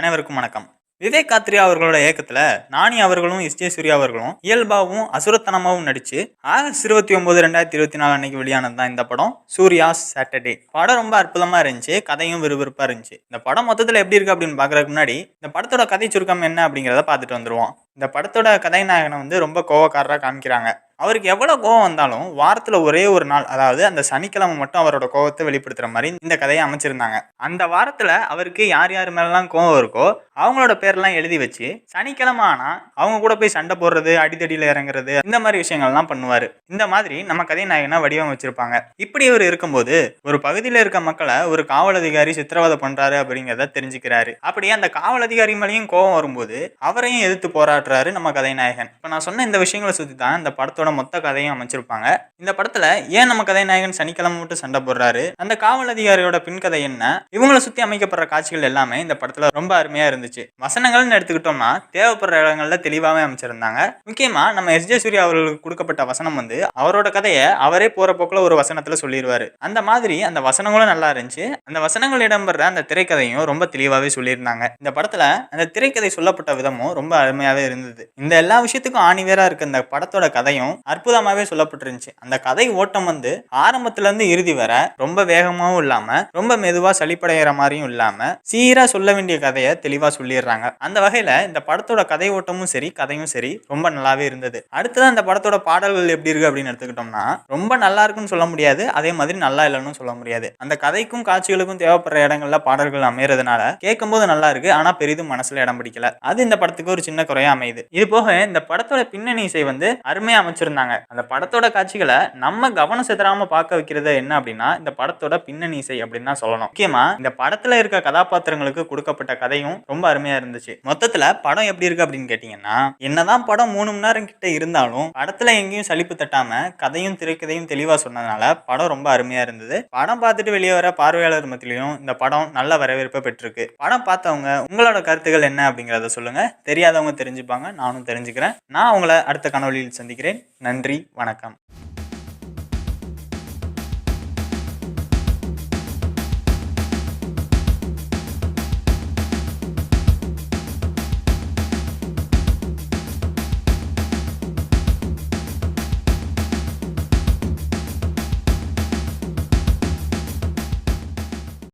அனைவருக்கும் வணக்கம். விவேக் காத்ரியா அவர்களோட இயக்கத்துல நானி அவர்களும் எஸ். ஜே சூர்யா அவர்களும் இயல்பாவும் அசுரத்தனமாவும் நடிச்சு ஆகஸ்ட் இருபத்தி ஒன்பது ரெண்டாயிரத்தி இருபத்தி நாலு அன்னைக்கு வெளியானது தான் இந்த படம் சூர்யாஸ் சாட்டர்டே படம் ரொம்ப அற்புதமா இருந்துச்சு கதையும் விறுவிறுப்பா இருந்துச்சு. இந்த படம் மொத்தத்துல எப்படி இருக்கு அப்படின்னு பாக்குறதுக்கு முன்னாடி இந்த படத்தோட கதை சுருக்கம் என்ன அப்படிங்கிறத பார்த்துட்டு வந்துருவோம். இந்த படத்தோட கதைநாயகனை வந்து ரொம்ப கோவக்காரராக காமிக்கிறாங்க. அவருக்கு எவ்வளோ கோவம் வந்தாலும் வாரத்தில் ஒரே ஒரு நாள் அதாவது அந்த சனிக்கிழமை மட்டும் அவரோட கோவத்தை வெளிப்படுத்துகிற மாதிரி இந்த கதையை அமைச்சிருந்தாங்க. அந்த வாரத்தில் அவருக்கு யார் யார் மேலாம் கோவம் இருக்கோ அவங்களோட பேர்லாம் எழுதி வச்சு சனிக்கிழமை ஆனால் அவங்க கூட போய் சண்டை போடுறது அடிதடியில் இறங்குறது இந்த மாதிரி விஷயங்கள்லாம் பண்ணுவார். இந்த மாதிரி நம்ம கதைநாயகனை வடிவம் வச்சுருப்பாங்க இப்படி இவர் இருக்கும்போது ஒரு பகுதியில் இருக்க மக்களை ஒரு காவல் அதிகாரி சித்திரவதை பண்ணுறாரு அப்படிங்கிறத தெரிஞ்சுக்கிறாரு. அப்படியே அந்த காவல் அதிகாரி மேலேயும் கோவம் வரும்போது அவரையும் எதிர்த்து போராடுறாரு நம்ம கதைநாயகன் இப்போ நான் சொன்ன இந்த விஷயங்களை சுற்றி தான் இந்த படத்தோட மொத்த கதையும் அமைச்சிருப்பாங்க. இந்த படத்துல ஏன் நம்ம கதைநாயகன் சனிக்கிழமை மட்டும் சண்டை போடுறாரு? அந்த காவல் அதிகாரியோட பின்கதை என்ன? இவங்களை சுத்தி அமைக்கப்படுற காட்சிகள் எல்லாமே இந்த படத்துல ரொம்ப அருமையா இருந்துச்சு. வசனங்கள்னு எடுத்துக்கிட்டோம்னா தேவைப்படுற இடங்கள்ல தெளிவாகவே அமைச்சிருந்தாங்க. முக்கியமா நம்ம எஸ். ஜே சூர்யா அவர்களுக்கு கொடுக்கப்பட்ட வசனம் வந்து அவரோட கதையை அவரே போற போக்குல ஒரு வசனத்துல சொல்லிடுவாரு அந்த மாதிரி அந்த வசனங்களும் நல்லா இருந்துச்சு. அந்த வசனங்கள் இடம்பெற அந்த திரைக்கதையும் ரொம்ப தெளிவாகவே சொல்லியிருந்தாங்க. இந்த படத்துல அந்த திரைக்கதை சொல்லப்பட்ட விதமும் ரொம்ப அருமையாவே இருந்தது. இந்த எல்லா விஷயத்துக்கும் ஆணிவேரா இருக்க இந்த படத்தோட கதையும் அற்புதமாகவே சொல்லப்பட்டிருந்துச்சு. அந்த கதை ஓட்டம் வந்து ஆரம்பத்துல இருந்து இறுதி வர ரொம்ப வேகமாகவும் இல்லாம ரொம்ப மெதுவாக சளிப்படைகிற மாதிரியும் இல்லாம சீரா சொல்ல வேண்டிய கதையை தெளிவா சொல்லிடுறாங்க. அந்த வகையில இந்த படத்தோட கதை ஓட்டமும் சரி கதையும் சரி ரொம்ப நல்லாவே இருந்தது. அடுத்ததான் இந்த படத்தோட பாடல்கள் எப்படி இருக்கு அப்படின்னு எடுத்துக்கிட்டோம்னா ரொம்ப நல்லா இருக்குன்னு சொல்ல முடியாது அதே மாதிரி நல்லா இல்லைன்னு சொல்ல முடியாது. அந்த கதைக்கும் காட்சிகளுக்கும் தேவைப்படுற இடங்கள்ல பாடல்கள் அமையறதுனால கேட்கும்போது நல்லா இருக்கு ஆனால் பெரிதும் மனசுல இடம் பிடிக்கல. அது இந்த படத்துக்கு ஒரு சின்ன குறையா அமையுது. இது போக இந்த படத்தோட பின்னணி இசை வந்து அருமையா அமைச்சிருந்தாங்க அந்த படத்தோட காட்சிகளை நம்ம கவனம் செதறாம பார்க்க வைக்கிறது என்ன அப்படின்னா இந்த படத்தோட பின்னணி இசை அப்படின்னு தான் சொல்லணும். முக்கியமா இந்த படத்துல இருக்க கதாபாத்திரங்களுக்கு கொடுக்கப்பட்ட கதையும் ரொம்ப அருமையா இருந்துச்சு. மொத்தத்துல படம் எப்படி இருக்கு அப்படின்னு கேட்டீங்கன்னா என்னதான் படம் மூணு மணி நேரம் கிட்ட இருந்தாலும் படத்துல எங்கேயும் சலிப்பு தட்டாம கதையும் திரைக்கதையும் தெளிவா சொன்னதுனால படம் ரொம்ப அருமையா இருந்தது. படம் பார்த்துட்டு வெளியே வர பார்வையாளர் மத்தியிலையும் இந்த படம் நல்ல வரவேற்பை பெற்றிருக்கு. படம் பார்த்தவங்க உங்களோட கருத்துக்கள் என்ன அப்படிங்கிறத சொல்லுங்க. தெரியாதவங்க தெரிஞ்சுப்பாங்க. நானும் தெரிஞ்சுக்கிறேன். நான் உங்களை அடுத்த கனவழியில் சந்திக்கிறேன். நன்றி வணக்கம்.